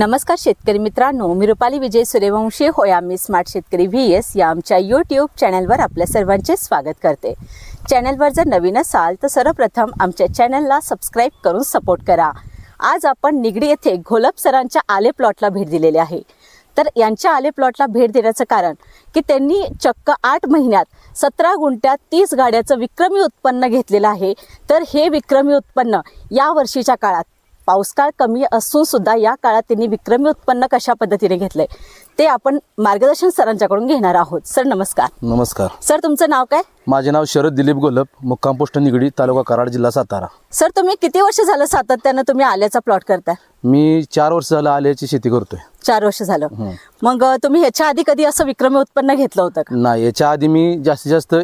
नमस्कार शेतकरी मित्रांनो मी रुपाली विजय सूर्यवंशी. होय आम्ही स्मार्ट शेतकरी व्ही एस या आमच्या यूट्यूब चॅनलवर आपल्या सर्वांचे स्वागत करते. चॅनलवर जर नवीन असाल तर सर्वप्रथम आमच्या चॅनलला सबस्क्राईब करून सपोर्ट करा. आज आपण निगडी येथे घोलप सरांच्या आले प्लॉटला भेट दिलेली आहे. तर यांच्या आले प्लॉटला भेट देण्याचं कारण की त्यांनी चक्क आठ महिन्यात सतरा गुंठ्यात तीस गाड्याचं विक्रमी उत्पन्न घेतलेलं आहे. तर हे विक्रमी उत्पन्न या वर्षीच्या काळात पाऊसकाळ कमी असून सुद्धा या काळात त्यांनी विक्रमी उत्पन्न कशा पद्धतीने घेतलंय ते आपण मार्गदर्शन सरांच्याकडून घेणार आहोत. सर नमस्कार. नमस्कार. सर तुमचं नाव काय? माझे नाव शरद दिलीप गोलप मुक्काम पोस्ट निगडी तालुका कराड जिल्हा सातारा. सर तुम्ही किती वर्ष झालं सातत्यानं तुम्ही आल्याचा प्लॉट करताय? मी चार वर्ष झालं आल्याची शेती करतोय. चार वर्ष झालं. हं. मग तुम्ही ह्याच्या आधी कधी असं विक्रमी उत्पन्न घेतलं होतं का? नाही याच्या आधी मी जास्तीत जास्त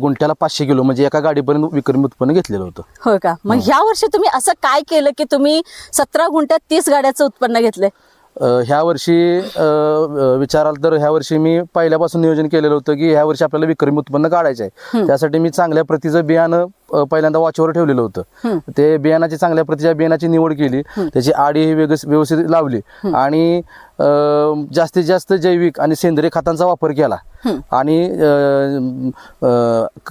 गुंठ्याला पाचशे किलो म्हणजे एका गाडीपर्यंत विक्रमी उत्पन्न घेतलेलं होतं. होय का? मग ह्या वर्षी तुम्ही असं काय केलं की तुम्ही सतरा गुंठ्यात तीस गाड्याचं उत्पन्न घेतलंय? ह्या वर्षी विचाराल तर ह्या वर्षी मी पहिल्यापासून नियोजन केलेलं होतं की ह्या वर्षी आपल्याला विक्रमी उत्पन्न काढायचं आहे त्यासाठी मी चांगल्या प्रतीचं बियाणं पहिल्यांदा वाचवर ठेवलेलं होतं. ते बियाणाची चांगल्या प्रतीच्या बियाणाची निवड केली. त्याची आडी ही व्यवस्थित लावली. आणि जास्तीत जास्त जैविक आणि सेंद्रिय खतांचा वापर केला. आणि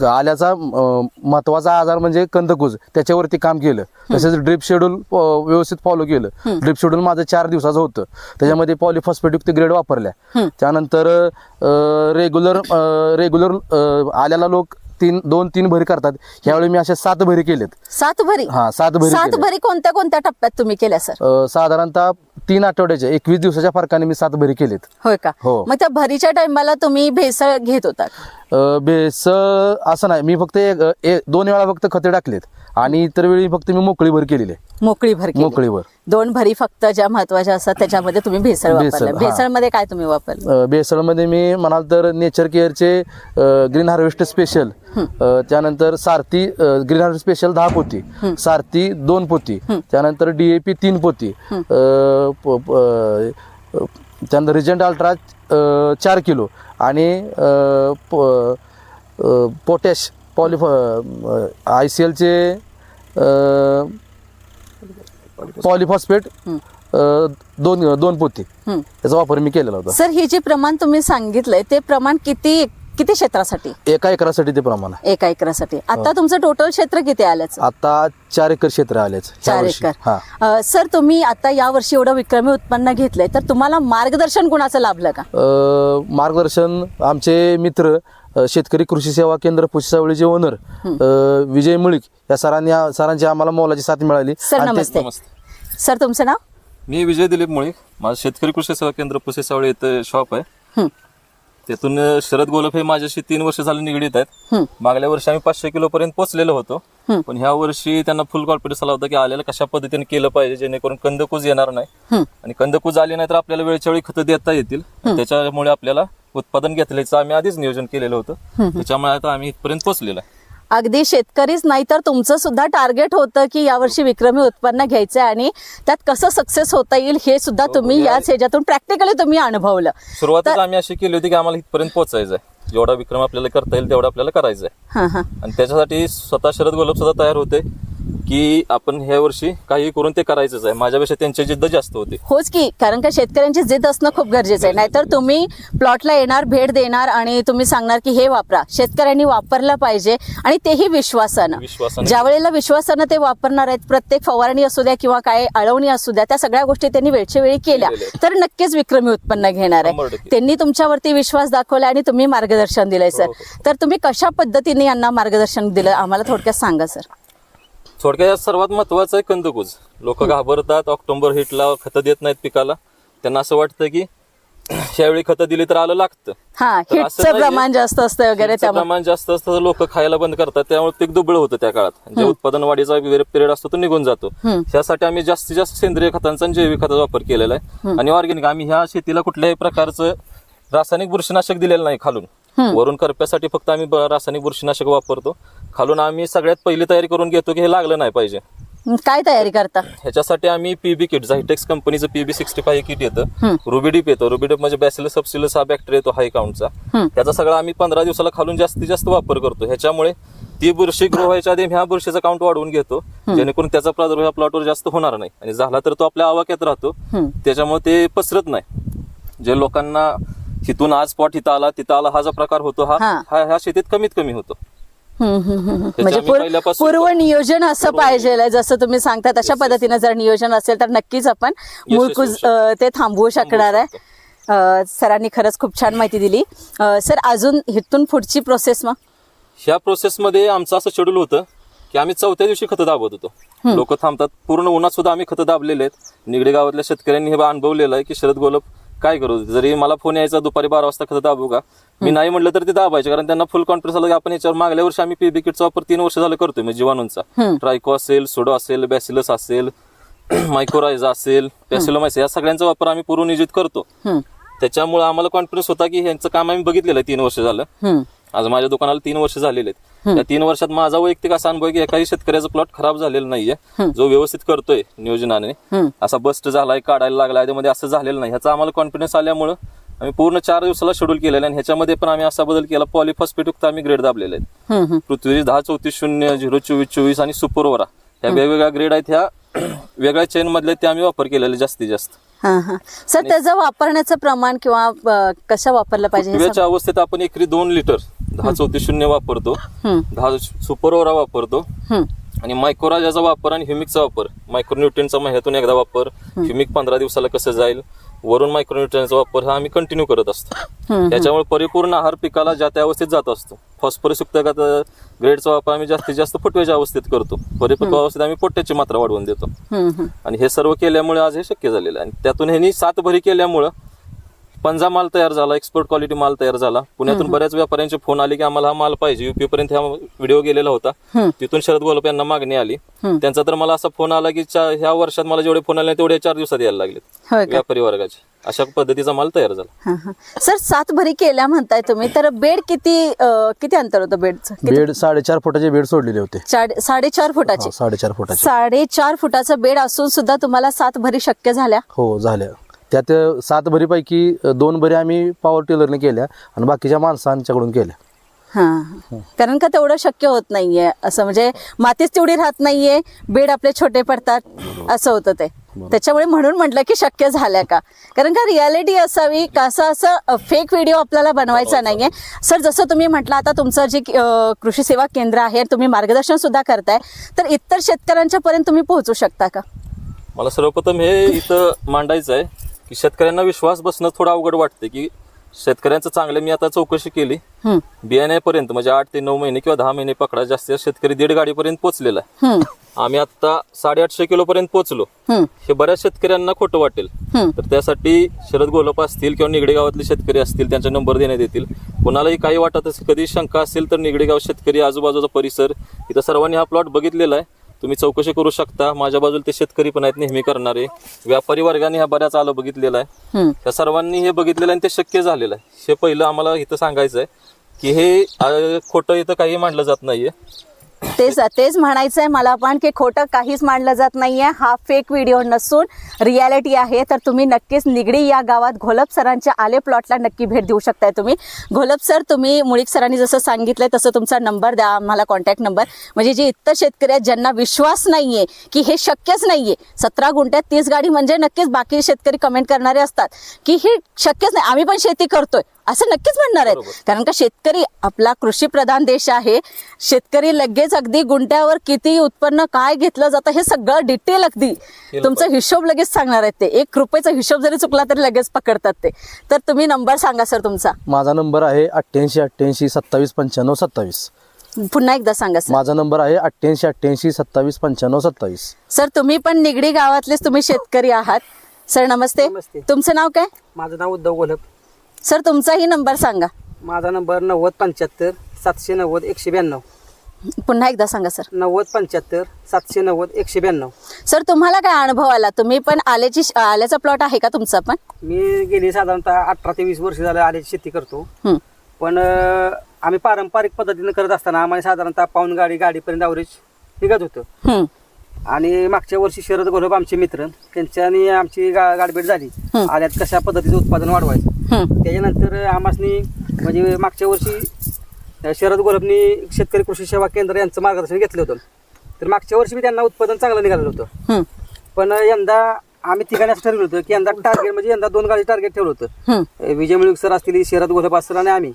आल्याचा महत्त्वाचा आजार म्हणजे कंदकूज. त्याच्यावरती काम केलं. तसेच ड्रिप शेड्यूल व्यवस्थित फॉलो केलं. ड्रिप शेड्यूल माझं चार दिवसाचं होतं. त्याच्यामध्ये पॉलिफॉस्फेटयुक्त ग्रेड वापरल्या. त्यानंतर रेग्युलर रेग्युलर आल्याला लोक तीन दोन तीन भरी करतात. ह्यावेळी मी अशा सात भरी केलेत. सात भरी? हा सात भरी सात. भरी कोणत्या कोणत्या टप्प्यात तुम्ही केल्या सर? अ, साधारणतः तीन आठवड्याच्या एकवीस दिवसाच्या फरकाने मी सात भरी केलेत. होय का? हो. मग त्या भरीच्या टाइमाला तुम्ही भेसळ घेत होता? अ, बेस असं नाही मी फक्त एक एक- दोन वेळा फक्त खते टाकलेत आणि इतर वेळी फक्त मी मोकळी भर केलेली. आहे मोकळी भर केली. मोकळीवर दोन भरी फक्त ज्या महत्त्वाच्या असतात त्याच्यामध्ये तुम्ही भेसळ भेसळ, वापरलं हा. भेसळमध्ये काय तुम्ही वापरलं? अ, बेसळमध्ये मी म्हणाल तर नेचर केअरचे ग्रीन हार्वेस्ट स्पेशल त्यानंतर सारथी ग्रीन हार्वेस्ट स्पेशल दहा पोती सारथी दोन पोती त्यानंतर डीएपी तीन पोती अ, प- त्यानंतर रिजंट अल्ट्रा चार किलो आणि प- पोटॅश पॉलिफ आय सी एलचे पॉलिफॉस्फेट दोन दोन पोती. त्याचा वापर मी केलेला होता. सर हे जे प्रमाण तुम्ही सांगितलंय ते प्रमाण किती किती क्षेत्रासाठी? एका एकरासाठी ते प्रमाण आहे. एका एकरासाठी. हो. आता तुमचं टोटल क्षेत्र किती आल्याचं? आता चार एकर क्षेत्र आलेच चार. एकर. हा. अ, सर तुम्ही आता या वर्षी एवढं विक्रमी उत्पन्न घेतलंय तर तुम्हाला मार्गदर्शन कुणाचं लाभलं का? अ, मार्गदर्शन आमचे मित्र अ, शेतकरी कृषी सेवा केंद्र पुशीसावळीचे ओनर विजय मुळीक या सरांनी सरांची आम्हाला मोलाची साथ मिळाली. सर आणि ते- नमस्ते. सर तुमचं नाव? मी विजय दिलीप मुळीक. माझं शेतकरी कृषी सेवा केंद्र पुसेसावळी इथं शॉप आहे. हं. त्यातून शरद गोलप हे माझ्याशी तीन वर्ष झाले निगडीत आहेत. मागल्या वर्षी आम्ही पाचशे किलो पर्यंत पोहोचलेलो होतो. पण ह्या वर्षी त्यांना फुल कॉन्फिडन्स आला होता की आल्याला कशा पद्धतीने केलं पाहिजे जेणेकरून कंदकूज येणार नाही. आणि कंदकूज आली नाही तर आपल्याला वेळच्या वेळी खतं देता येतील. त्याच्यामुळे आपल्याला उत्पादन घेतल्याचं आम्ही आधीच नियोजन केलेलं होतं. त्याच्यामुळे आता आम्ही इथपर्यंत पोहोचलेलो आहे. अगदी शेतकरीच नाही तर तुमचं सुद्धा टार्गेट होतं की यावर्षी विक्रमी उत्पन्न घ्यायचं आहे आणि त्यात कसं सक्सेस होता येईल हे सुद्धा तुम्ही याच ह्याच्यातून प्रॅक्टिकली तुम्ही अनुभवलं. सुरुवातच आम्ही अशी केली होती की आम्हाला इथपर्यंत पोहोचायचं आहे जेवढा विक्रम आपल्याला करता येईल तेवढा आपल्याला करायचं आहे हां हां. आणि त्याच्यासाठी स्वतः शरद गोलब सुद्धा तयार होते. की आपण ह्या वर्षी काही करून ते करायचंच आहे. माझ्यापेक्षा त्यांची जिद्द जास्त होती. होच की कारण का शेतकऱ्यांची जिद असणं खूप गरजेचं आहे. नाहीतर तुम्ही प्लॉटला येणार भेट देणार आणि तुम्ही सांगणार की हे वापरा. शेतकऱ्यांनी वापरलं पाहिजे आणि तेही विश्वासानं. विश्वासानं. ज्या वेळेला विश्वासानं ते वापरणार आहेत प्रत्येक फवारणी असू द्या किंवा काय अळवणी असू द्या त्या सगळ्या गोष्टी त्यांनी वेळच्या वेळी केल्या. तर नक्कीच विक्रमी उत्पन्न घेणार आहे. त्यांनी तुमच्यावरती विश्वास दाखवला आणि तुम्ही मार्गदर्शन दिलंय सर. हो, तर तुम्ही कशा पद्धतीने यांना मार्गदर्शन दिलं? आम्हाला थोडक्यात सांगा सर. थोडक्यात यात सर्वात महत्वाचं आहे कंदकूज. लोक घाबरतात. ऑक्टोबर हिटला खतं देत नाहीत पिकाला. त्यांना असं वाटतं की ह्यावेळी खतं दिली तर आलं लागतं. हा तर असं हिटचं नाहीये. प्रमाण जास्त असतं वगैरे त्यामुळे. प्रमाण जास्त असतं लोक खायला बंद करतात. त्यामुळे पीक दुबळ होतं त्या काळात. जे उत्पादन वाढीचा पिरियड असतो तो निघून जातो. त्यासाठी आम्ही जास्तीत जास्त सेंद्रिय खतांचा आणि जैविक खताचा वापर केलेला आहे. आणि ऑर्गॅनिक आम्ही ह्या शेतीला कुठल्याही प्रकारचं रासायनिक बुरशीनाशक दिलेलं नाही खालून. वरून करप्यासाठी फक्त आम्ही रासायनिक बुरशीनाशक वापरतो. खालून आम्ही सगळ्यात पहिली तयारी करून घेतो की हे लागलं नाही पाहिजे. काय तयारी करता? ह्याच्यासाठी आम्ही पीबी किट झायटेक्स कंपनीचं पीबी सिक्स्टी फाय किट येतं. रुबिडीप येतो. रुबिडीप म्हणजे बॅसिलस सबसिलस हा बॅक्टेरिया येतो हाय काउंटचा त्याचा सगळा आम्ही पंधरा दिवसाला खालून जास्तीत जास्त वापर करतो. ह्याच्यामुळे ती बुरशी ग्रो व्हायच्या आधी ह्या बुरशीचा काउंट वाढवून घेतो. जेणेकरून त्याचा प्रादुर्भाव प्लॉटवर जास्त होणार नाही. आणि झाला तर तो आपल्या आवाक्यात राहतो. त्याच्यामुळे ते पसरत नाही. जे लोकांना तिथून आज स्पॉट इथं आला तिथं आला हा जो प्रकार होतो हा हा. हा ह्या शेतीत कमीत कमी होतो. हम्म, हम्म, हम्म, हम्म. त्याच्या म्हणजे आम्ही पूर- पहिल्यापासून- पूर्व नियोजन असं पाहिजे जसं तुम्ही सांगता तशा पद्धतीने जर नियोजन असेल तर नक्कीच आपण होऊ शकतो. अं, ते थांबवू शकणार आहे. अं, सरांनी खरंच खूप छान माहिती दिली. अं, सर अजून इथून पुढची प्रोसेस मग? ह्या प्रोसेसमध्ये आमचं असं शेड्यूल होतं की आम्ही चौथ्या दिवशी खतं दाबत होतो. लोक थांबतात. पूर्ण उन्हात सुद्धा आम्ही खतं दाबलेले आहेत. निगडी गावातल्या शेतकऱ्यांनी हे अनुभवलेलं आहे की शरद गोलप काय करू? जरी मला फोन यायचा दुपारी बारा वाजता खतं दाबू का? मी नाही म्हटलं तर ते दाबायचे कारण त्यांना फुल कॉन्फिडन्स आला की आपण याच्यावर मागल्या वर्षी आम्ही पीबी किटचा वापर तीन वर्ष झालं करतोय म्हणजे जीवाणूंचा. ट्रायको असेल सोडो असेल बॅसिलस असेल मायक्रोरायझा असेल पॅसिलोमायस या सगळ्यांचा वापर आम्ही पूर्व नियोजित करतो. त्याच्यामुळे आम्हाला कॉन्फिडन्स होता की ह्यांचं काम आम्ही बघितलेलं आहे तीन वर्ष झालं. आज माझ्या दुकानाला तीन वर्ष झालेले आहेत. त्या तीन वर्षात माझा वैयक्तिक असा अनुभव की एकाही शेतकऱ्याचा प्लॉट खराब झालेला नाहीये. जो व्यवस्थित करतोय नियोजनाने. असा बस्ट झालाय काढायला लागलाय त्यामध्ये असं झालेलं नाही. ह्याचा आम्हाला कॉन्फिडन्स आल्यामुळं आम्ही पूर्ण चार दिवसाला शेड्यूल केलेलं आणि ह्याच्यामध्ये पण आम्ही असा बदल केला. पॉलिफॉस्फेटयुक्त आम्ही ग्रेड दाबलेले आहेत. पृथ्वी दहा चौतीस शून्य झिरो चोवीस चोवीस आणि सुपरवरा ह्या वेगवेगळ्या ग्रेड आहेत ह्या वेगळ्या चेन मधले ते आम्ही वापर केलेले जास्तीत जास्त. हा हा. सर त्याचं वापरण्याचं प्रमाण किंवा अं, कसं वापरलं पाहिजे हे अवस्थेत आपण एकरी दोन लिटर दहा चौतीस शून्य वापरतो. हम्म. दहा सुपरओरा वापरतो. आणि मायक्रोराजाचा वापर आणि ह्युमिकचा वापर. मायक्रोन्युट्रियनचा महिन्यातून एकदा वापर. ह्युमिक पंधरा दिवसाला कसं जाईल? वरून मायक्रोन्युट्रियनचा वापर हा आम्ही कंटिन्यू करत असतो. त्याच्यामुळे परिपूर्ण आहार पिकाला ज्या त्या अवस्थेत जात असतो. फॉस्फरस युक्त ग्रेडचा वापर आम्ही जास्तीत जास्त फुटव्याच्या अवस्थेत करतो. परिपक्व अवस्थेत आम्ही पोट्याची मात्रा वाढवून देतो. आणि हे सर्व केल्यामुळे आज हे शक्य झालेलं आहे. आणि त्यातून ह्यांनी सात भरी केल्यामुळं पंजा माल तयार झाला एक्सपोर्ट क्वालिटी माल तयार झाला. पुण्यातून बऱ्याच व्यापाऱ्यांचे फोन आले की आम्हाला हा माल पाहिजे. युपी पर्यंत हा व्हिडिओ गेलेला होता. तिथून शरद गोलप यांना मागणी आली. त्यांचा तर मला असा फोन आला की ह्या वर्षात मला जेवढे फोन आले तेवढे चार दिवसात यायला लागले व्यापारी वर्गाचे. अशा पद्धतीचा माल तयार झाला. सर सात भरी केल्या म्हणताय तुम्ही तर बेड किती किती अंतर होतं बेडचं? किती? बेड साडेचार फुटाचे बेड सोडलेले होते. चार- साडेचार फुटाचे? साडेचार फुटाचे. साडेचार फुटाचं बेड असून सुद्धा तुम्हाला सात भरी शक्य झाल्या? हो झाल्या. त्यात सात भरीपैकी दोन भरी आम्ही पॉवर टिलरने केल्या आणि बाकीच्या माणसांच्याकडून केल्या. हा कारण का तेवढं शक्य होत नाहीये. असं म्हणजे मातीच तेवढी राहत नाहीये. बेड आपले छोटे पडतात. असं होतं ते. त्याच्यामुळे म्हणून म्हटलं की शक्य झाल्या का? कारण का रियालिटी असावी का असं असं फेक व्हिडिओ आपल्याला बनवायचा नाहीये. सर जसं तुम्ही म्हटलं आता तुमचं जे कृषी सेवा केंद्र आहे तुम्ही मार्गदर्शन सुद्धा करताय तर इतर शेतकऱ्यांच्या पर्यंत तुम्ही पोहोचू शकता का? मला सर्वप्रथम हे इथं मांडायचं आहे की शेतकऱ्यांना विश्वास बसणं थोडं अवघड वाटते की शेतकऱ्यांचं चांगलं मी आता चौकशी केली. हम्म, बियाण्यापर्यंत म्हणजे आठ ते नऊ महिने किंवा दहा महिने पकडा जास्तीत जास्त शेतकरी दीड गाडीपर्यंत पोहोचलेला आहे. हम्म, आम्ही आता साडेआठशे किलो पर्यंत पोहोचलो हम्म, हे बऱ्याच शेतकऱ्यांना खोटं वाटेल. हम्म. तर त्यासाठी शरद गोलप असतील किंवा निगडे गावातले शेतकरी असतील त्यांचा नंबर देण्यात येतील. कोणालाही काही वाटत असेल कधी शंका असेल तर निगडे गाव शेतकरी आजूबाजूचा परिसर इथं सर्वांनी हा प्लॉट बघितलेला आहे. तुम्ही चौकशी करू शकता. माझ्या बाजूला ते शेतकरी पण आहेत नेहमी करणारे. व्यापारी वर्गाने हा बऱ्याच आलं बघितलेला आहे. त्या सर्वांनी हे बघितलेलं आहे आणि ते शक्य झालेलं आहे. हे पहिलं आम्हाला इथं सांगायचं आहे की हे खोटं इथं काही मांडलं जात नाहीये. तेच तेच म्हणायचं आहे मला पण की खोटं काहीच मांडलं जात नाहीये. हा फेक व्हिडिओ नसून रियालिटी आहे. तर तुम्ही नक्कीच निगडी या गावात घोलप सरांच्या आले प्लॉटला नक्की भेट देऊ शकताय तुम्ही. घोलप सर तुम्ही मुळीक सरांनी जसं सांगितलंय तसं तुमचा नंबर द्या आम्हाला कॉन्टॅक्ट नंबर म्हणजे जे इतर शेतकरी आहेत ज्यांना विश्वास नाहीये की हे शक्यच नाहीये. सतरा गुंठ्यात तीस गाडी म्हणजे नक्कीच बाकी शेतकरी कमेंट करणारे असतात की हे शक्यच नाही. आम्ही पण शेती करतोय. असं नक्कीच म्हणणार आहेत. कारण का शेतकरी आपला कृषी प्रधान देश आहे. शेतकरी लगेच अगदी गुंट्यावर किती उत्पन्न काय घेतलं जातं हे सगळं डिटेल अगदी. तुमचा हिशोब लगेच सांगणार आहेत ते. एक रुपयाचा हिशोब जरी चुकला तरी लगेच पकडतात ते. तर तुम्ही नंबर सांगा सर तुमचा. माझा नंबर आहे अठ्ठ्याऐंशी अठ्ठ्याऐंशी सत्तावीस पंच्याण्णव सत्तावीस. पुन्हा एकदा सांगा सर. माझा नंबर आहे अठ्ठ्याऐंशी अठ्ठ्याऐंशी सत्तावीस पंच्याण्णव सत्तावीस. सर तुम्ही पण निगडी गावातलेच तुम्ही शेतकरी आहात. सर नमस्ते. नमस्ते. तुमचं नाव काय? माझं नाव उद्धव गोलप. सर तुमचाही नंबर सांगा. माझा नंबर नव्वद पंच्याहत्तर सातशे नव्वद एकशे ब्याण्णव. पुन्हा एकदा सांगा सर नव्वद पंच्याहत्तर सातशे नव्वद एकशे ब्याण्णव सर तुम्हाला काय अनुभव आला तुम्ही पण आल्याची आल्याचा प्लॉट आहे का तुमचा पण मी गेली साधारणतः अठरा ते वीस वर्ष झालं आल्याची शेती करतो. पण अं, आम्ही पारंपरिक पद्धतीनं करत असताना आम्हाला साधारणतः पाऊन गाडी गाडीपर्यंत अवरेज निघत होतं. आणि मागच्या वर्षी शरद गोलप आमचे मित्र त्यांच्यानी आमची गा गाडबेट झाली हं. आल्यात कशा पद्धतीचं उत्पादन वाढवायचं. त्याच्यानंतर आमासनी म्हणजे मागच्या वर्षी शरद गोलबनी शेतकरी कृषी सेवा केंद्र यांचं मार्गदर्शन घेतलं होतं. तर मागच्या वर्षी मी त्यांना उत्पादन चांगलं निघालेलं होतं. पण यंदा आम्ही तिघांनी असं ठरवलं होतं की यंदा टार्गेट म्हणजे यंदा दोन गाडी टार्गेट ठेवलं होतं. विजय मिळूक सर असतील शरद गोलप असतील आणि आम्ही.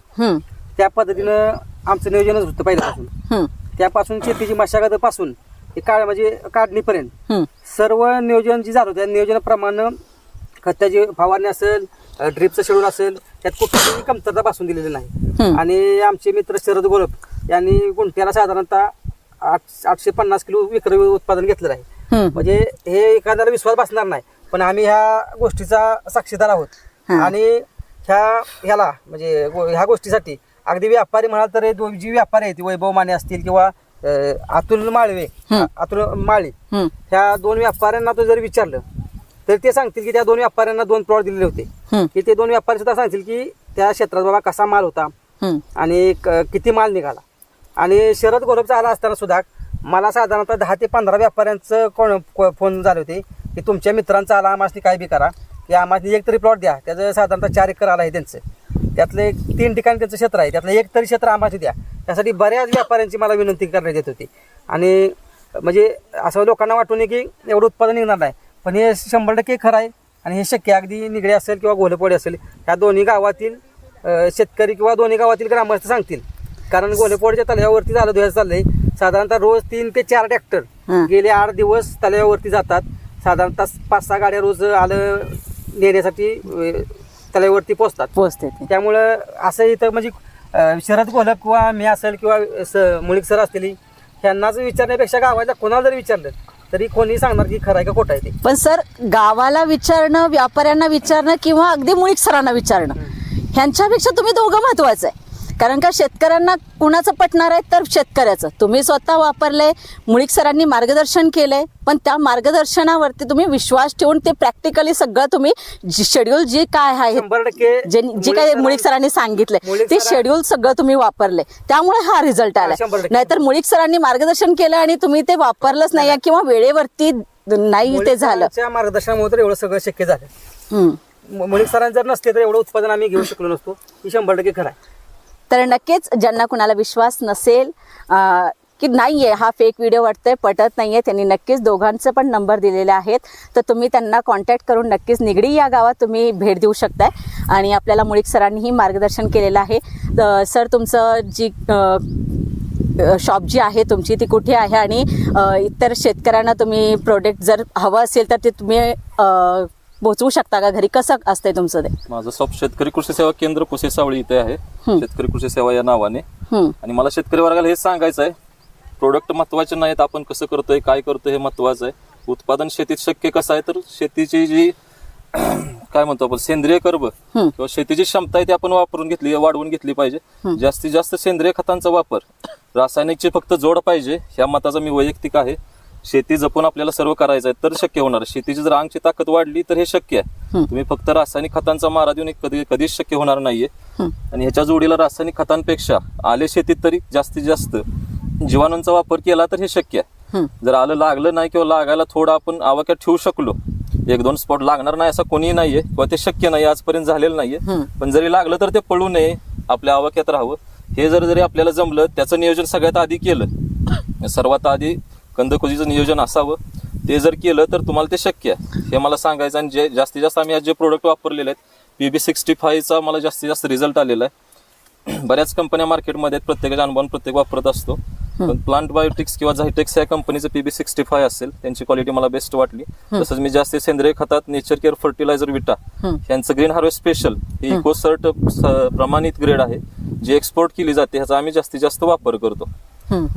त्या पद्धतीनं आमचं नियोजनच होतं पहिल्यापासून. त्यापासून शेतीची मशागतीपासून हे काळ म्हणजे काढणीपर्यंत. सर्व नियोजन जे झालं त्या नियोजनाप्रमाणे खताची फवारणी असेल ड्रिपचं शेड्यूल असेल त्यात कुठलीही कमतरता पासून दिलेली नाही. आणि आमचे मित्र शरद गोलप यांनी गुंठ्याला साधारणतः आठ आठशे पन्नास किलो विक्रमी उत्पादन घेतलेलं आहे. म्हणजे हे एखाद्याला विश्वास बसणार नाही पण आम्ही ह्या गोष्टीचा साक्षीदार आहोत. आणि ह्या ह्याला म्हणजे ह्या गोष्टीसाठी अगदी व्यापारी म्हणाल तर जी व्यापारी आहेत वैभव माने असतील किंवा अतुल माळवे. अतुल माळी ह्या दोन व्यापाऱ्यांना तो जर विचारलं तर ते सांगतील की त्या दोन व्यापाऱ्यांना दोन प्लॉट दिलेले होते. की ते दोन व्यापारी सुद्धा सांगतील की त्या क्षेत्रात बाबा कसा माल होता. आणि किती माल निघाला. आणि शरद गोलबचा आला असताना सुद्धा मला साधारणतः दहा ते पंधरा व्यापाऱ्यांचं कोण फोन झाले होते की तुमच्या मित्रांचा आला आम्हाला काय बी करा. की आम्हाला एक तरी प्लॉट द्या. त्याचं साधारणतः चार एकर आला आहे त्यांचं. त्यातलं एक तीन ठिकाणी त्यांचं क्षेत्र आहे. त्यातलं एक तरी क्षेत्र आम्हाला द्या. त्यासाठी बऱ्याच व्यापाऱ्यांची मला विनंती करण्यात येत होती. आणि म्हणजे असं लोकांना वाटून की एवढं उत्पादन निघणार नाही. पण हे शंभर टक्के खरं आहे. आणि हे शक्य. अगदी निगडे असेल किंवा गोलपोडी असेल ह्या दोन्ही गावातील शेतकरी किंवा दोन्ही गावातील ग्रामस्थ सांगतील. कारण गोलेपोडच्या तल्यावरती झालं धुयाचं चाललंय. साधारणतः रोज तीन ते चार ट्रॅक्टर. गेले आठ दिवस तल्यावरती जातात. साधारणतः पाच सहा गाड्या रोज आलं नेण्यासाठी तल्यावरती पोचतात पोचते त्यामुळं असं इथं म्हणजे शरद गोलप किंवा मी असेल किंवा स मुळीक सर असतील ह्यांनाच विचारण्यापेक्षा गावाच्या कोणाला जरी विचारलं तरी कोणी सांगणार की खरं आहे का खोटं आहे ते? पण सर गावाला विचारणं व्यापाऱ्यांना विचारणं किंवा अगदी मुळीक सरांना विचारणं ह्यांच्यापेक्षा तुम्ही दोघं महत्वाचं आहे. कारण का शेतकऱ्यांना कुणाचं पटणार आहे तर शेतकऱ्याचं. तुम्ही स्वतः वापरलंय मुळीक सरांनी मार्गदर्शन केलंय पण त्या मार्गदर्शनावरती तुम्ही विश्वास ठेवून ते प्रॅक्टिकली सगळं तुम्ही शेड्यूल जे काय आहे जे काही मुळीक सरांनी सांगितलंय मुळीक ते शेड्यूल सगळं तुम्ही वापरले त्यामुळे हा रिझल्ट टक्के. नाहीतर मुळीक सरांनी मार्गदर्शन केलं आणि तुम्ही ते वापरलंच नाही किंवा वेळेवरती नाही ते झालं. मार्गदर्शनामुळे तर एवढं सगळं शक्य झालं. मुळीक सरांनी जर नसते तर एवढं उत्पादन आम्ही घेऊ शकलो नसतो. ही शंभर टक्के खरं आहे. तर नक्कीच ज्यांना कुणाला विश्वास नसेल की नाही आहे हा फेक व्हिडिओ वाटतोय पटत नाही आहे त्यांनी नक्कीच दोघांचे पण नंबर दिलेले आहेत. तर तुम्ही त्यांना कॉन्टॅक्ट करून नक्कीच निगडी या गावात तुम्ही भेट देऊ शकताय. आणि आपल्याला मुळीक सरांनीही मार्गदर्शन केलेलं आहे. सर तुमचं जी शॉप जी आहे तुमची ती कुठे आहे? आणि इतर शेतकऱ्यांना तुम्ही प्रोडक्ट जर हवं असेल तर ते तुम्ही पोहोचवू शकता का घरी? कसं असतंय तुमचं ते? माझं शॉप शेतकरी कृषी सेवा केंद्र पुसे सावळी इथे आहे. शेतकरी कृषी सेवा या नावाने. आणि मला शेतकरी वर्गाला हेच सांगायचं आहे प्रोडक्ट महत्त्वाचे नाहीत आपण कसं करतोय काय करतोय हे महत्वाचं आहे. उत्पादन शेतीत शक्य कसं आहे? तर शेतीची जी काय म्हणतो आपण सेंद्रिय कर्ब. किंवा शेतीची क्षमता आहे ती आपण वापरून घेतली वाढवून घेतली पाहिजे. जास्तीत जास्त सेंद्रिय खतांचा वापर रासायनिकची फक्त जोड पाहिजे ह्या मताचा मी वैयक्तिक आहे. शेती जपून आपल्याला सर्व करायचं आहे तर शक्य होणार. शेतीची जर अंगची ताकद वाढली तर हे शक्य आहे. तुम्ही फक्त रासायनिक खतांचा मारा देऊन कधी कधीच शक्य होणार नाहीये. आणि ह्याच्या जोडीला रासायनिक खतांपेक्षा आले शेतीत तरी जास्तीत जास्त जीवाणूंचा वापर केला तर हे शक्य आहे. जर आलं लागलं नाही किंवा लागायला थोडं आपण आवाक्यात ठेवू शकलो एक दोन स्पॉट लागणार नाही असं कोणीही नाहीये किंवा ते शक्य नाही आजपर्यंत झालेलं नाहीये. पण जरी लागलं तर ते पळू नये आपल्या आवाक्यात राहावं. हे जर जरी आपल्याला जमलं त्याचं नियोजन सगळ्यात आधी केलं. सर्वात आधी कंदकुजीचं नियोजन असावं. ते जर केलं तर तुम्हाला ते शक्य आहे. हे मला सांगायचं आणि जे जास्तीत जास्त आम्ही आज जे प्रोडक्ट वापरलेले आहेत पी बी सिक्स्टी फाईव्हचा मला जास्तीत जास्त रिझल्ट आलेला आहे. बऱ्याच कंपन्या मार्केटमध्ये आहेत प्रत्येकाच्या अनुभवान प्रत्येक वापरत असतो. पण प्लांट बायोटिक्स किंवा झायटेक्स या कंपनीचं पीबी सिक्स्टी फाय असेल त्यांची क्वालिटी मला बेस्ट वाटली. तसंच मी जास्त सेंद्रिय खतात नेचर केअर फर्टिलायझर विटा यांचं ग्रीन हार्वेस्ट स्पेशल हे इकोसर्ट प्रमाणित ग्रेड आहे जी एक्सपोर्ट केली जाते ह्याचा आम्ही जास्तीत जास्त वापर करतो.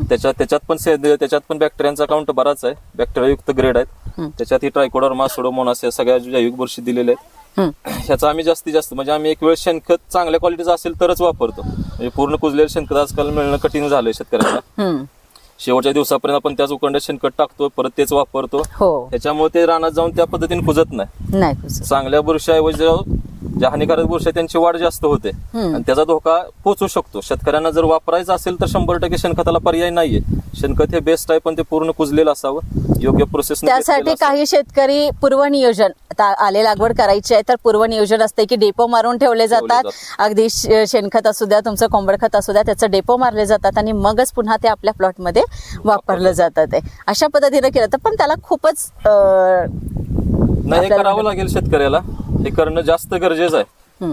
त्याच्यात त्याच्यात पण त्याच्यात पण बॅक्टेरियांचा काउंट बराच आहे. बॅक्टेरियायुक्त ग्रेड आहेत. त्याच्यात ही ट्रायकोडर्मा सोडोमोनास या सगळ्या जैविक बुरशी दिलेल्या आहेत. ह्याचा आम्ही जास्तीत जास्त म्हणजे आम्ही एक वेळ शेणखत चांगल्या क्वालिटीचं असेल तरच वापरतो. म्हणजे पूर्ण कुजलेलं शेणखत आजकाल मिळणं कठीण झालंय शेतकऱ्यांना. हम्म. शेवटच्या दिवसापर्यंत आपण त्याच उकंड शेणखत टाकतो परत तेच वापरतो. हो. त्याच्यामुळे ते रानात जाऊन त्या पद्धतीने कुजत नाही. चांगल्या बुरशाऐवजी ज्या हानिकारक बुरशी आहेत, त्यांची वाढ जास्त होते. आणि त्याचा धोका पोहोचू शकतो. शेतकऱ्यांना जर वापरायचं असेल तर शंभर टक्के शेणखताला पर्याय नाहीये. शेणखत हे बेस्ट आहे पण ते पूर्ण कुजलेलं असावं. योग्य प्रोसेस त्यासाठी काही शेतकरी पूर्वनियोजन आता आले लागवड करायची आहे तर पूर्व नियोजन असते की डेपो मारून ठेवले जातात. जातात. अगदी शेणखत असू द्या तुमचं कोंबड खत असू द्या त्याचं डेपो मारले जातात आणि मगच पुन्हा ते आपल्या प्लॉटमध्ये वापरलं जातं. ते. अशा पद्धतीने केलं तर पण त्याला खूपच नाही करावं लागेल शेतकऱ्याला. हे करणं जास्त गरजेचं आहे.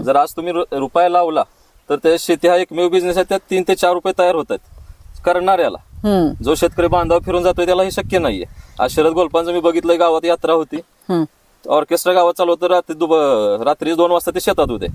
जर आज तुम्ही रुपया लावला तर त्या शेती हा एकमेव बिझनेस आहे त्यात तीन ते चार रुपये तयार होत आहेत करणाऱ्याला जो शेतकरी बांधाव फिरून जातोय त्याला हे शक्य नाहीये. आज शरद गोलपांचं मी बघितलंय गावात यात्रा होती. ऑर्केस्ट्रा गावात चालू होतं रात्री दुब- रात्री दोन वाजता ते शेतात होते.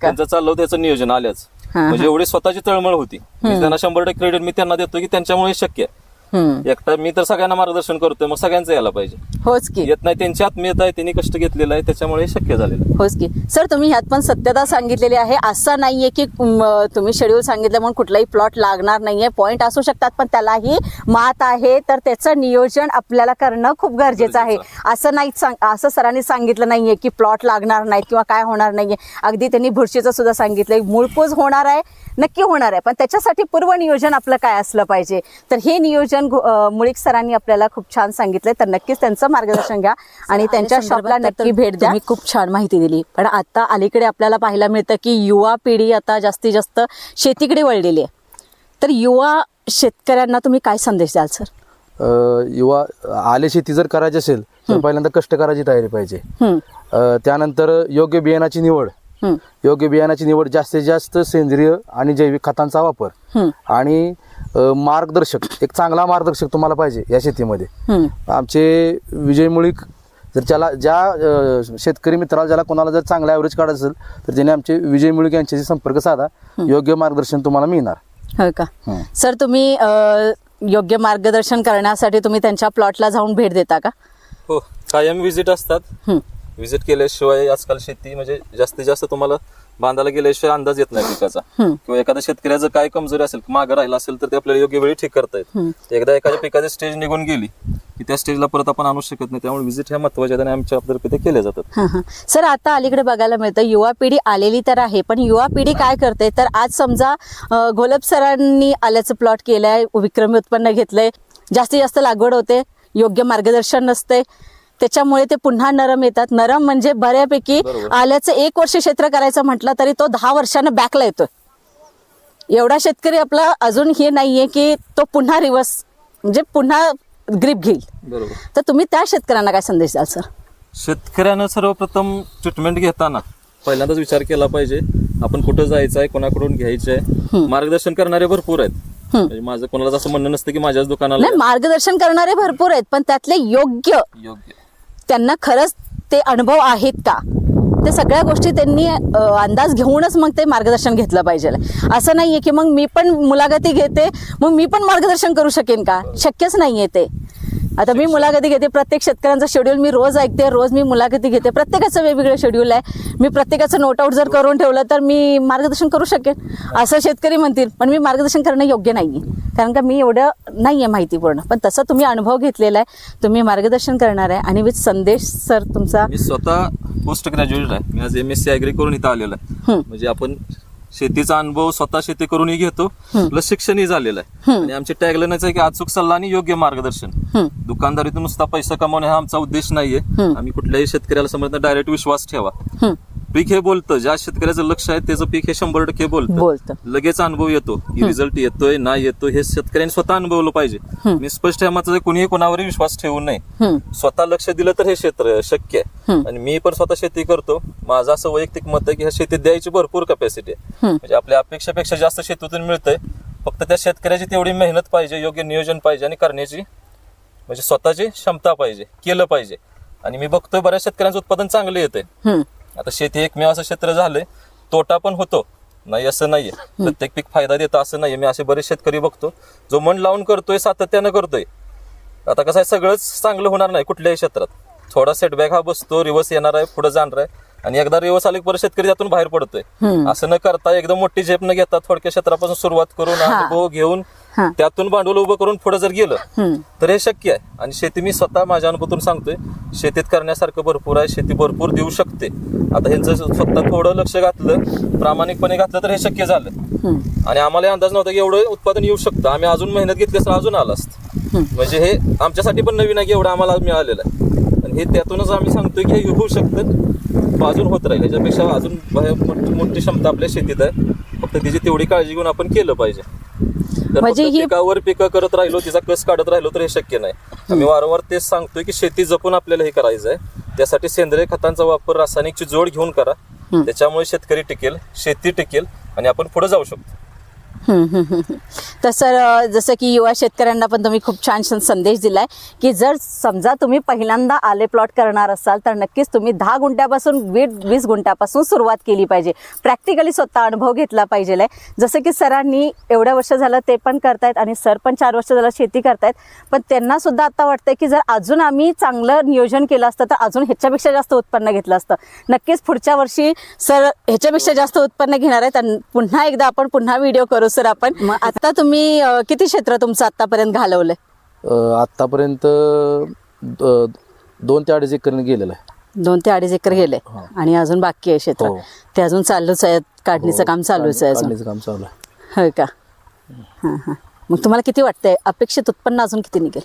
त्यांचं चाललं त्याचं नियोजन आल्याच. म्हणजे एवढी स्वतःची तळमळ होती. त्यांना शंभर टक्के क्रेडिट मी त्यांना देतो की त्यांच्यामुळे शक्य आहे. एकटा मी तर सगळ्यांना मार्गदर्शन करतोय मग सगळ्यांचं यायला पाहिजे. होच की. येत नाही त्यांची आत्मीयता आहे त्यांनी कष्ट घेतलेलं आहे त्याच्यामुळे हे शक्य झालेलं आहे. होच की. सर तुम्ही ह्यात पण सत्यता सांगितलेली आहे. असं नाहीये की म, तुम्ही शेड्यूल सांगितलं म्हणून कुठलाही प्लॉट लागणार नाहीये. पॉईंट असू शकतात पण त्यालाही मात आहे. तर त्याचं नियोजन आपल्याला करणं खूप गरजेचं आहे. असं नाही सांग असं सरांनी सांगितलं नाहीये की प्लॉट लागणार नाहीत किंवा काय होणार नाहीये. अगदी त्यांनी बुरशीचं सुद्धा सांगितलंय. मूळपूज होणार आहे नक्की होणार आहे. पण त्याच्यासाठी पूर्व नियोजन आपलं काय असलं पाहिजे? तर हे नियोजन अं, मुळीक सरांनी आपल्याला खूप छान सांगितलंय. तर नक्कीच त्यांचं मार्गदर्शन घ्या आणि त्यांच्या शॉपला नक्की भेट द्या. तुम्ही खूप छान माहिती दिली. पण आता अलीकडे आपल्याला पाहायला मिळतं की युवा पिढी आता जास्तीत जास्त शेतीकडे वळलेली आहे. तर युवा शेतकऱ्यांना तुम्ही काय संदेश द्याल सर? युवा आले शेती जर करायची असेल तर पहिल्यांदा कष्ट करायची तयारी पाहिजे. त्यानंतर योग्य बियाणाची निवड. योग्य बियाणाची निवड जास्तीत जास्त सेंद्रिय आणि जैविक खतांचा वापर. आणि मार्गदर्शक एक चांगला मार्गदर्शक तुम्हाला पाहिजे या शेतीमध्ये. आमचे विजय मुळीक जर ज्याला ज्या शेतकरी मित्राला ज्याला कोणाला जर चांगला ॲव्हरेज काढायचं असेल तर त्याने आमचे विजय मुळीक यांच्याशी संपर्क साधा. योग्य मार्गदर्शन तुम्हाला मिळणार. हो का. सर तुम्ही योग्य मार्गदर्शन करण्यासाठी तुम्ही त्यांच्या प्लॉटला जाऊन भेट देता का? हो कायम विजिट असतात. विजिट केल्याशिवाय आजकाल शेती म्हणजे जास्तीत जास्त तुम्हाला बांधायला गेल्याशिवाय अंदाज येत नाही पिकाचा. किंवा एखाद्या शेतकऱ्याचं काय कमजोरी असेल मागं राहिला असेल तर ते आपल्याला योग्य वेळी ठीक करता येत. एकदा एखाद्या पिकाची स्टेज निघून गेली की त्या स्टेजला परत आपण आणू शकत नाही. त्यामुळे विजिट ह्या महत्त्वाच्या आणि आमच्या तर्फे ते केले जातात. सर आता अलीकडे बघायला मिळतं युवा पिढी आलेली तर आहे पण युवा पिढी काय करते? तर आज समजा घोलप सरांनी आल्याचं प्लॉट केलंय विक्रमी उत्पन्न घेतलंय जास्तीत जास्त लागवड होते योग्य मार्गदर्शन नसते त्याच्यामुळे ते पुन्हा नरम येतात. नरम म्हणजे बऱ्यापैकी. आल्याचं एक वर्ष क्षेत्र करायचं म्हटलं तरी तो दहा वर्षानं बॅकला येतोय. एवढा शेतकरी आपला अजून हे नाहीये की तो पुन्हा रिवर्स म्हणजे पुन्हा ग्रीप घेईल. तर तुम्ही त्या शेतकऱ्यांना काय संदेश द्याल सर शेतकऱ्यानं सर्वप्रथम ट्रीटमेंट घेताना पहिल्यांदाच विचार केला पाहिजे. आपण कुठं जायचं आहे कोणाकडून घ्यायचं आहे मार्गदर्शन करणारे भरपूर आहेत. म्हणजे माझं कोणाला असं म्हणणं नसतं की माझ्याच दुकानाला नाही मार्गदर्शन करणारे भरपूर आहेत पण त्यातले योग्य योग्य. त्यांना खरंच ते अनुभव आहेत का? ते सगळ्या गोष्टी त्यांनी अंदाज घेऊनच मग ते मार्गदर्शन घेतलं पाहिजे. असं नाहीये की मग मी पण मुलाखती घेते मग मी पण मार्गदर्शन करू शकेन का? शक्यच नाहीये ते. आता मी मुलाखती घेते प्रत्येक शेतकऱ्यांचं शेड्यूल मी रोज ऐकते रोज मी मुलाखती घेते. प्रत्येकाचं वेगवेगळं शेड्यूल आहे. मी प्रत्येकाचं नोट आउट जर करून ठेवलं तर मी मार्गदर्शन करू शकेन. असं शेतकरी म्हणतील पण मी मार्गदर्शन करणं योग्य नाहीये. कारण का मी एवढं नाहीये माहिती पूर्ण पण तसं तुम्ही अनुभव घेतलेला आहे. तुम्ही मार्गदर्शन करणार आहे. आणि विथ संदेश सर तुमचा मी स्वतः पोस्ट ग्रॅज्युएट आहे. मी आज एम एस सी अॅग्री करून इथं आलेलो आहे. म्हणजे आपण शेतीचा अनुभव स्वतः शेती करूनही घेतो. प्लस शिक्षणही झालेलं आहे. आणि आमची टॅगलाईनच आहे की अचूक सल्ला आणि योग्य मार्गदर्शन. दुकानदारीतून नुसता पैसा कमावणे हा आमचा उद्देश नाहीये. आम्ही कुठल्याही शेतकऱ्याला समजता डायरेक्ट विश्वास ठेवा. पीक हे बोलतं ज्या शेतकऱ्याचं लक्ष आहे त्याचं पीक हे शंभर टक्के बोलतं. बोलतं. लगेच अनुभव येतो की रिझल्ट येतोय नाही येतो हे शेतकऱ्यांनी स्वतः अनुभवलं पाहिजे. मी स्पष्ट आहे माझं कुणीही कोणावरही विश्वास ठेवू नये. हम्म. स्वतः लक्ष दिलं तर हे क्षेत्र शक्य आहे. आणि मी पण स्वतः शेती करतो. माझं असं वैयक्तिक मत आहे की ह्या शेतीत द्यायची भरपूर कॅपॅसिटी आहे. म्हणजे आपल्या अपेक्षापेक्षा जास्त शेतीतून मिळतंय. फक्त त्या शेतकऱ्याची तेवढी मेहनत पाहिजे योग्य नियोजन पाहिजे आणि करण्याची म्हणजे स्वतःची क्षमता पाहिजे केलं पाहिजे. आणि मी बघतोय बऱ्याच शेतकऱ्यांचं उत्पादन चांगलं येतंय. हम्म. आता शेती एकमेव असं क्षेत्र झालंय तोटा पण होतो. नाही असं नाहीये. प्रत्येक पीक फायदा देतं असं नाहीये. मी असे बरेच शेतकरी बघतो. जो मन लावून करतोय सातत्यानं करतोय. आता कसं आहे सगळंच चांगलं होणार नाही कुठल्याही क्षेत्रात. थोडा सेटबॅक हा बसतो रिवर्स येणार आहे पुढे जाणार आहे. आणि एकदा रिवर्स आले की परत शेतकरी त्यातून बाहेर पडतोय. असं न करता एकदम मोठी झेप न घेता थोडक्या क्षेत्रापासून सुरुवात करून अनुभव घेऊन हा. त्यातून भांडवल उभं करून पुढे जर गेलं. तर हे शक्य आहे. आणि शेती मी स्वतः माझ्या अनुभवातून सांगतोय शेतीत करण्यासारखं भरपूर आहे शेती भरपूर देऊ शकते. आता ह्यांचं स्वतः थोडं लक्ष घातलं प्रामाणिकपणे घातलं तर हे शक्य झालं. हम्म. आणि आम्हाला अंदाज नव्हता की एवढं उत्पादन येऊ शकतं. आम्ही अजून मेहनत घेतली असं अजून आलं असतं. म्हणजे हे आमच्यासाठी पण नवीन आहे की एवढं आम्हाला मिळालेलं आहे. आणि हे त्यातूनच आम्ही सांगतोय की हे होऊ शकतं अजून होत राहील. ह्याच्यापेक्षा अजून बाहेर मोठी मोठी क्षमता आपल्या शेतीत आहे. फक्त तिची तेवढी काळजी घेऊन आपण केलं पाहिजे. म्हणजे ही- पिकावर पिकं करत राहिलो तिचा कस काढत राहिलो तर हे शक्य नाही. आम्ही वारंवार तेच सांगतोय की शेती जपून आपल्याला हे करायचं आहे त्यासाठी सेंद्रिय खतांचा वापर रासायनिकची जोड घेऊन करा. त्याच्यामुळे शेतकरी टिकेल शेती टिकेल आणि आपण पुढे जाऊ शकतो. हम्म, तर सर जसं की युवा शेतकऱ्यांना पण तुम्ही खूप छान छान संदेश दिलाय की जर समजा तुम्ही पहिल्यांदा आले प्लॉट करणार असाल तर नक्कीच तुम्ही दहा गुंठ्यापासून वीस वीस गुंठ्यापासून सुरुवात केली पाहिजे. प्रॅक्टिकली स्वतः अनुभव घेतला पाहिजे जसं की सरांनी एवढ्या वर्ष झालं ते पण करतायत आणि सर पण चार वर्ष झालं शेती करतायत पण त्यांना सुद्धा आता वाटतंय की जर अजून आम्ही चांगलं नियोजन केलं असतं तर अजून ह्याच्यापेक्षा जास्त उत्पन्न घेतलं असतं. नक्कीच पुढच्या वर्षी सर ह्याच्यापेक्षा जास्त उत्पन्न घेणार आहेत आणि पुन्हा एकदा आपण पुन्हा व्हिडिओ करू सर आपण. मग आता तुम्ही अ, किती क्षेत्र तुमचं आतापर्यंत घालवलंय? आतापर्यंत दोन ते अडीच एकरने गेलेलं आहे. दोन ते अडीच एकर गेले हो. आणि अजून बाकी आहे क्षेत्र. हो. ते अजून चालूच आहे काढणीचं काम चालूच आहे अजून. काढणीचं काम चालू आहे. होय का? हां हां. मग तुम्हाला किती वाटतंय? अपेक्षित उत्पन्न अजून किती निघेल?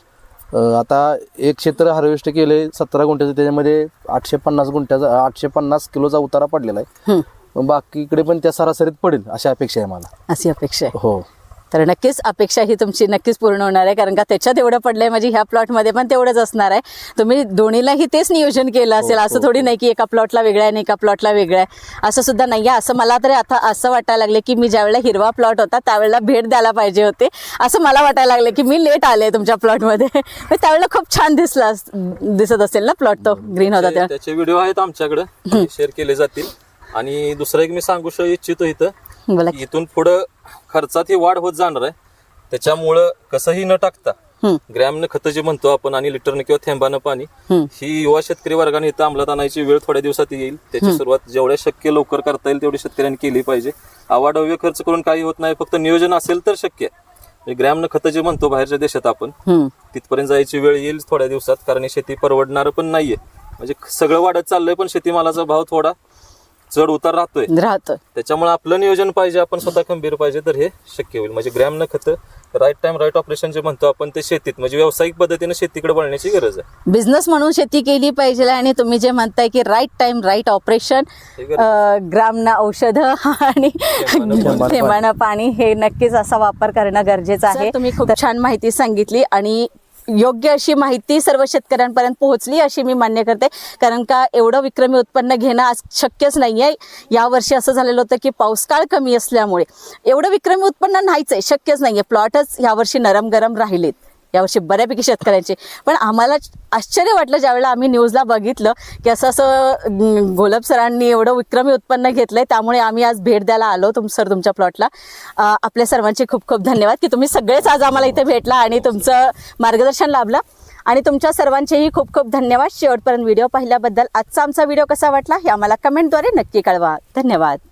अं, आता एक क्षेत्र हार्वेस्ट केले सतरा गुंठ्याचं त्याच्यामध्ये आठशे पन्नास गुंठ्याचा आठशे पन्नास किलोचा उतारा पडलेला आहे. हं, बाकीकडे पण त्या सरासरीत पडेल अशी अपेक्षा आहे मला. अशी अपेक्षा आहे. हो. तर नक्कीच अपेक्षा ही तुमची नक्कीच पूर्ण होणार आहे कारण का त्याच्यात एवढं पडलंय म्हणजे ह्या प्लॉटमध्ये पण तेवढंच असणार आहे. तुम्ही दोन्हीलाही तेच नियोजन केलं असेल हो, असं हो, थोडी हो. नाही की एका प्लॉटला वेगळं आहे आणि एका प्लॉटला वेगळं आहे. असं सुद्धा नाही आहे. असं मला तरी आता असं वाटायला लागले की मी ज्यावेळेला हिरवा प्लॉट होता त्यावेळेला भेट द्यायला पाहिजे होते. असं मला वाटायला लागलं की मी लेट आले तुमच्या प्लॉटमध्ये. त्यावेळेला खूप छान दिसला दिसत असेल ना प्लॉट तो? ग्रीन होता त्याचे व्हिडिओ आहेत आमच्याकडे शेअर केले जातील. आणि दुसरं एक मी सांगू श- इच्छितो इथं बोला की इथून पुढं खर्चात ही वाढ होत जाणार आहे त्याच्यामुळं कसंही न टाकता हं. ग्रॅमनं खतं जे म्हणतो आपण आणि लिटरनं किंवा थेंबानं पाणी हं. ही युवा शेतकरी वर्गाने इथं अंमलात आणायची वेळ थोड्या दिवसात येईल त्याची सुरुवात जेवढ्या शक्य लवकर करता येईल तेवढी शेतकऱ्यांनी केली पाहिजे आवाढव्य खर्च करून काही होत नाही फक्त नियोजन असेल तर शक्य आहे म्हणजे ग्रॅमनं खतं जे म्हणतो बाहेरच्या देशात आपण हम्म. तिथपर्यंत जायची वेळ येईल थोड्या दिवसात कारण ही शेती परवडणार पण नाहीये म्हणजे सगळं वाढत चाललंय पण शेतीमालाचा भाव थोडा चढ उतार राहतोय. राहतं त्याच्यामुळे आपलं नियोजन पाहिजे आपण स्वतः खंबीर पाहिजे तर हे शक्य होईल. म्हणजे ग्रॅम न खतं राईट टाइम राईट ऑपरेशन जे म्हणतो आपण ते शेतीत म्हणजे व्यावसायिक पद्धतीने शेतीकडे वळण्याची गरज आहे. बिझनेस म्हणून शेती केली पाहिजे आणि तुम्ही जे म्हणताय की राईट टाइम राईट ऑपरेशन ग्रामना औषधं आणि थेंबानं पाणी. हे नक्कीच असा वापर करणं गरजेचं आहे. तुम्ही खूप छान माहिती सांगितली आणि योग्य अशी माहिती सर्व शेतकऱ्यांपर्यंत पोहोचली अशी मी मान्य करते. कारण का एवढं विक्रमी उत्पन्न घेणं आज शक्यच नाही आहे यावर्षी असं झालेलं होतं की पाऊसकाळ कमी असल्यामुळे. एवढं विक्रमी उत्पन्न नाहीच आहे शक्यच नाही आहे प्लॉटच यावर्षी नरम गरम राहिलेत. यावर्षी बऱ्यापैकी शेतकऱ्यांचे. पण आम्हाला आश्चर्य वाटलं ज्यावेळेला आम्ही न्यूजला बघितलं की असं असं अं, गोलब सरांनी एवढं विक्रमी उत्पन्न घेतलंय त्यामुळे आम्ही आज भेट द्यायला आलो तुम सर तुमच्या प्लॉटला आपल्या सर्वांचे खूप खूप धन्यवाद की तुम्ही सगळेच आज आम्हाला इथे भेटला आणि तुमचं मार्गदर्शन लाभलं. आणि तुमच्या सर्वांचेही खूप खूप धन्यवाद. शेवटपर्यंत व्हिडिओ पाहिल्याबद्दल आजचा आमचा व्हिडिओ कसा वाटला हे आम्हाला कमेंटद्वारे नक्की कळवा. धन्यवाद.